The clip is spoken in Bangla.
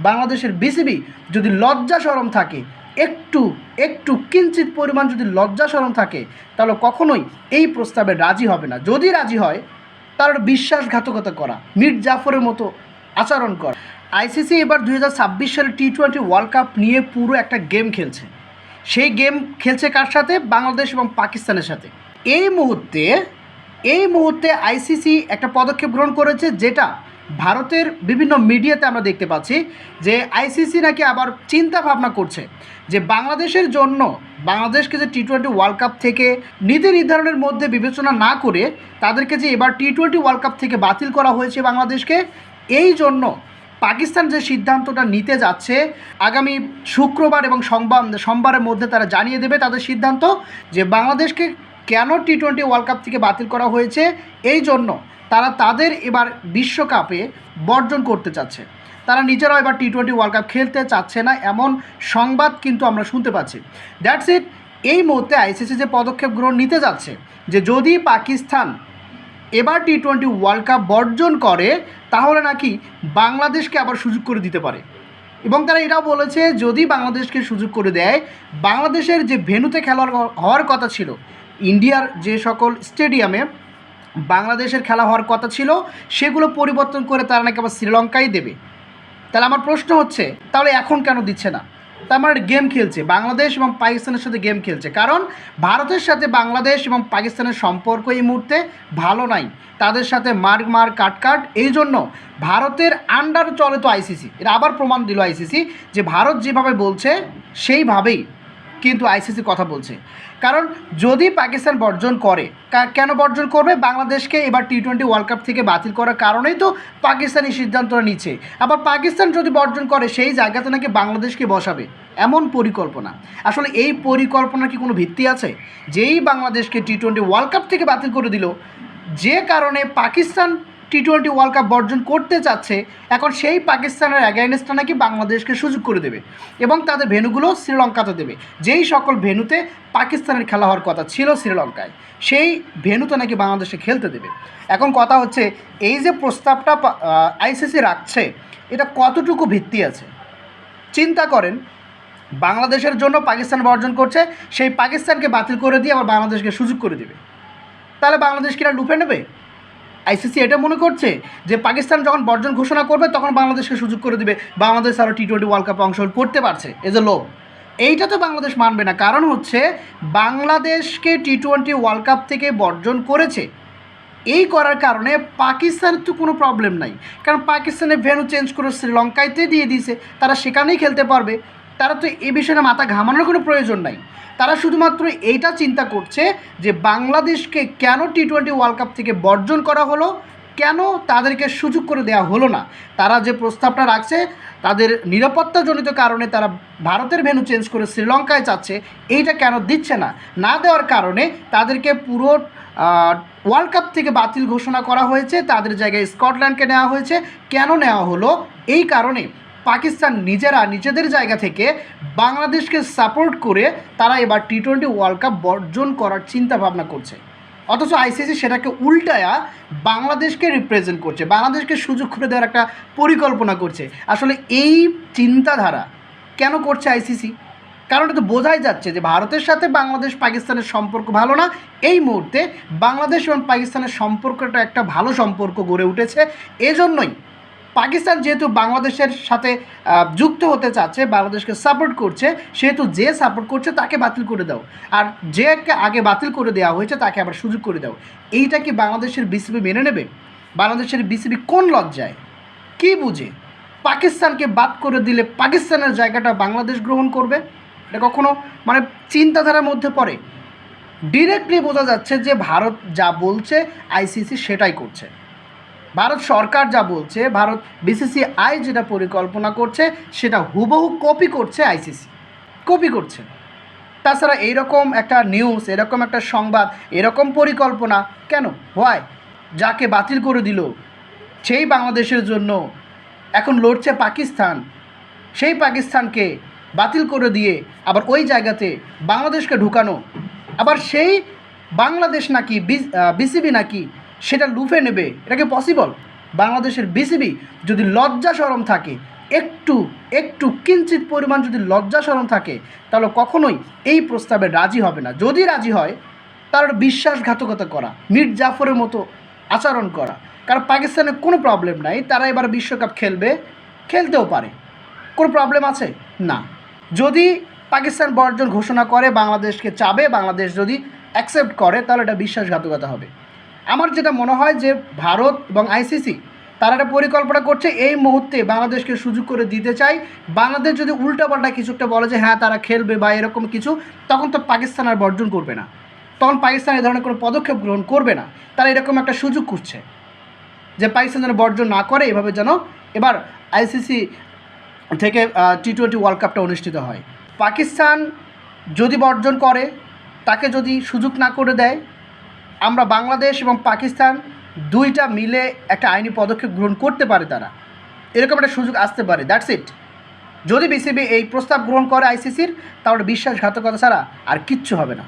বাংলাদেশের বিসিবি যদি লজ্জা সরম থাকে, একটু একটু কিঞ্চিত পরিমাণ যদি লজ্জা সরম থাকে, তাহলে কখনোই এই প্রস্তাবে রাজি হবে না। যদি রাজি হয়, তার বিশ্বাসঘাতকতা করা, মির জাফরের মতো আচরণ করা। আইসিসি এবার দু হাজার ছাব্বিশ সালে টি টোয়েন্টি ওয়ার্ল্ড কাপ নিয়ে পুরো একটা গেম খেলছে। সেই গেম খেলছে কার সাথে? বাংলাদেশ এবং পাকিস্তানের সাথে। এই মুহূর্তে এই মুহূর্তে আইসিসি একটা পদক্ষেপ গ্রহণ করেছে যেটা ভারতের বিভিন্ন মিডিয়াতে আমরা দেখতে পাচ্ছি যে আইসিসি নাকি আবার চিন্তা ভাবনা করছে যে বাংলাদেশের জন্য বাংলাদেশকে যে টি টোয়েন্টি ওয়ার্ল্ড কাপ থেকে নীতি নির্ধারণের মধ্যে বিবেচনা না করে তাদেরকে যে এবার টি টোয়েন্টি ওয়ার্ল্ড কাপ থেকে বাতিল করা হয়েছে বাংলাদেশকে, এই জন্য পাকিস্তান যে সিদ্ধান্তটা নিতে যাচ্ছে, আগামী শুক্রবার এবং সোমবার, সোমবারের মধ্যে তারা জানিয়ে দেবে তাদের সিদ্ধান্ত যে বাংলাদেশকে কেন টি টোয়েন্টি ওয়ার্ল্ড কাপ থেকে বাতিল করা হয়েছে, এই জন্য তারা তাদের এবার বিশ্বকাপে বর্জন করতে চাচ্ছে। তারা নিজেরাও এবার টি টোয়েন্টি ওয়ার্ল্ড কাপ খেলতে চাচ্ছে না, এমন সংবাদ কিন্তু আমরা শুনতে পাচ্ছি। দ্যাটস ইট এই মুহূর্তে আইসিসি যে পদক্ষেপ গ্রহণ নিতে যাচ্ছে, যে যদি পাকিস্তান এবার টি টোয়েন্টি ওয়ার্ল্ড কাপ বর্জন করে, তাহলে নাকি বাংলাদেশকে আবার সুযোগ করে দিতে পারে। এবং তারা এটাও বলেছে, যদি বাংলাদেশকে সুযোগ করে দেয়, বাংলাদেশের যে ভেন্যুতে খেলা হওয়ার কথা ছিল, ইন্ডিয়ার যে সকল স্টেডিয়ামে বাংলাদেশের খেলা হওয়ার কথা ছিল, সেগুলো পরিবর্তন করে তারা নাকি আবার শ্রীলঙ্কাই দেবে। তাহলে আমার প্রশ্ন হচ্ছে, তাহলে এখন কেন দিচ্ছে না? তার মানে গেম খেলছে, বাংলাদেশ এবং পাকিস্তানের সাথে গেম খেলছে। কারণ ভারতের সাথে বাংলাদেশ এবং পাকিস্তানের সম্পর্ক এই মুহূর্তে ভালো নাই। তাদের সাথে মার্ক মার কাট কাট, এই জন্য ভারতের আন্ডার চলে তো আইসিসি এটা আবার প্রমাণ দিল আইসিসি যে ভারত যেভাবে বলছে, সেইভাবেই কিন্তু আইসিসি কথা বলছে। কারণ যদি পাকিস্তান বর্জন করে কেন বর্জন করবে? বাংলাদেশকে এবার টি টোয়েন্টি ওয়ার্ল্ড কাপ থেকে বাতিল করার কারণেই তো পাকিস্তান এই সিদ্ধান্তটা নিচ্ছে। আবার পাকিস্তান যদি বর্জন করে, সেই জায়গাতে নাকি বাংলাদেশকে বসাবে। এমন পরিকল্পনা। আসলে এই পরিকল্পনার কি কোনো ভিত্তি আছে? যেই বাংলাদেশকে টি টোয়েন্টি ওয়ার্ল্ড কাপ থেকে বাতিল করে দিল, যে কারণে Pakistan T twenty world cup বর্জন করতে চাচ্ছে, এখন সেই পাকিস্তানের অ্যাগেনস্টটা নাকি বাংলাদেশকে সুযোগ করে দেবে এবং তাদের ভেন্যুগুলো শ্রীলঙ্কাতে দেবে। যেই সকল ভেন্যুতে পাকিস্তানের খেলা হওয়ার কথা ছিল শ্রীলঙ্কায়, সেই ভেন্যুতে নাকি বাংলাদেশে খেলতে দেবে। এখন কথা হচ্ছে, এই যে প্রস্তাবটা আইসিসি রাখছে, এটা কতটুকু ভিত্তি আছে? চিন্তা করেন, বাংলাদেশের জন্য পাকিস্তান বর্জন করছে, সেই পাকিস্তানকে বাতিল করে দিয়ে আবার বাংলাদেশকে সুযোগ করে দেবে। তাহলে বাংলাদেশ কিনা লুপে নেবে? আইসিসি এটা মনে করছে যে পাকিস্তান যখন বর্জন ঘোষণা করবে, তখন বাংলাদেশকে সুযোগ করে দিবে। বাংলাদেশ আরও টি টোয়েন্টি ওয়ার্ল্ড কাপে অংশগ্রহণ করতে পারছে এজ এ লোভ এইটা তো বাংলাদেশ মানবে না। কারণ হচ্ছে, বাংলাদেশকে টি টোয়েন্টি ওয়ার্ল্ড কাপ থেকে বর্জন করেছে। এই করার কারণে পাকিস্তানের তো কোনো প্রবলেম নাই। কারণ পাকিস্তানের ভেন্যু চেঞ্জ করে শ্রীলঙ্কাইতে দিয়ে দিয়েছে। তারা সেখানেই খেলতে পারবে। তারা তো এ বিষয়ে মাথা ঘামানোর কোনো প্রয়োজন নাই। তারা শুধুমাত্র এইটা চিন্তা করছে যে বাংলাদেশকে কেন টি টোয়েন্টি ওয়ার্ল্ড কাপ থেকে বর্জন করা হলো, কেন তাদেরকে সুযোগ করে দেওয়া হলো না? তারা যে প্রস্তাবটা রাখছে, তাদের নিরাপত্তাজনিত কারণে তারা ভারতের ভেন্যু চেঞ্জ করে শ্রীলঙ্কায় চাচ্ছে এইটা কেন দিচ্ছে না? না দেওয়ার কারণে তাদেরকে পুরো ওয়ার্ল্ড কাপ থেকে বাতিল ঘোষণা করা হয়েছে, তাদের জায়গায় স্কটল্যান্ডকে নেওয়া হয়েছে। কেন নেওয়া হলো? এই কারণে পাকিস্তান নিজেরা নিজেদের জায়গা থেকে বাংলাদেশকে সাপোর্ট করে তারা এবার টি টোয়েন্টি ওয়ার্ল্ড কাপ বর্জন করার চিন্তা ভাবনা করছে। অথচ আইসিসি সেটাকে উল্টায়া বাংলাদেশকে রিপ্রেজেন্ট করছে, বাংলাদেশকে সুযোগ করে দেওয়ার একটা পরিকল্পনা করছে। আসলে এই চিন্তাধারা কেন করছে আইসিসি? কারণ এটা তো বোঝাই যাচ্ছে যে ভারতের সাথে বাংলাদেশ পাকিস্তানের সম্পর্ক ভালো না, এই মুহূর্তে বাংলাদেশ এবং পাকিস্তানের সম্পর্কটা একটা ভালো সম্পর্ক গড়ে উঠেছে। এজন্যই পাকিস্তান যেহেতু বাংলাদেশের সাথে যুক্ত হতে চাচ্ছে, বাংলাদেশকে সাপোর্ট করছে, সেহেতু যে সাপোর্ট করছে তাকে বাতিল করে দাও। আর যে আগে বাতিল করে দেওয়া হয়েছে তাকে আবার সুযোগ করে দাও। এইটা কি বাংলাদেশের বিসিবি মেনে নেবে? বাংলাদেশের বিসিবি কোন লজ্জায়? কী বুঝে? পাকিস্তানকে বাদ করে দিলে পাকিস্তানের জায়গাটা বাংলাদেশ গ্রহণ করবে? এটা কখনো মানে চিন্তাধারার মধ্যে পড়ে? ডিরেক্টলি বোঝা যাচ্ছে যে ভারত যা বলছে আইসিসি সেটাই করছে। ভারত সরকার যা বলছে, ভারত বিসিসিআই যেটা পরিকল্পনা করছে, সেটা হুবহু কপি করছে আইসিসি কপি করছে। তাছাড়া এইরকম একটা নিউজ এরকম একটা সংবাদ, এরকম পরিকল্পনা, কেন? হয় যাকে বাতিল করে দিল, সেই বাংলাদেশের জন্য এখন লড়ছে পাকিস্তান। সেই পাকিস্তানকে বাতিল করে দিয়ে আবার ওই জায়গাতে বাংলাদেশকে ঢুকানো। আবার সেই বাংলাদেশ নাকি বিসিবি নাকি সেটা লুফে নেবে। এটা কি পসিবল বাংলাদেশের বিসিবি যদি লজ্জা সরম থাকে, একটু একটু কিঞ্চিত পরিমাণ যদি লজ্জা শরম থাকে, তাহলে কখনোই এই প্রস্তাবে রাজি হবে না। যদি রাজি হয় তাহলে বিশ্বাসঘাতকতা করা, মীর জাফরের মতো আচরণ করা। কারণ পাকিস্তানের কোনো প্রবলেম নাই, তারা এবার বিশ্বকাপ খেলবে, খেলতেও পারে। কোনো প্রবলেম আছে? না। যদি পাকিস্তান বর্জন ঘোষণা করে, বাংলাদেশকে চাবে, বাংলাদেশ যদি অ্যাকসেপ্ট করে, তাহলে এটা বিশ্বাসঘাতকতা হবে। আমার যেটা মনে হয় যে ভারত এবং আইসিসি, তারা একটা পরিকল্পনা করছে, এই মুহূর্তে বাংলাদেশকে সুযোগ করে দিতে চাই। বাংলাদেশ যদি উল্টাপাল্টা কিছু একটা বলে যে হ্যাঁ তারা খেলবে বা এরকম কিছু, তখন তো পাকিস্তান আর বর্জন করবে না। তখন পাকিস্তান এই ধরনের কোনো পদক্ষেপ গ্রহণ করবে না। তারা এরকম একটা সুযোগ করছে যে, পাকিস্তান যেন বর্জন না করে, এভাবে যেন এবার আইসিসি থেকে টি টোয়েন্টি ওয়ার্ল্ড কাপটা অনুষ্ঠিত হয়। পাকিস্তান যদি বর্জন করে, তাকে যদি সুযোগ না করে দেয় আমরা বাংলাদেশ এবং পাকিস্তান দুইটা মিলে একটা আইনি পদক্ষেপ গ্রহণ করতে পারে তারা। এরকম একটা সুযোগ আসতে পারে। দ্যাটস ইট যদি বিসিবি এই প্রস্তাব গ্রহণ করে আইসিসির তাহলে বিশ্বাসঘাতকতা ছাড়া আর কিচ্ছু হবে না।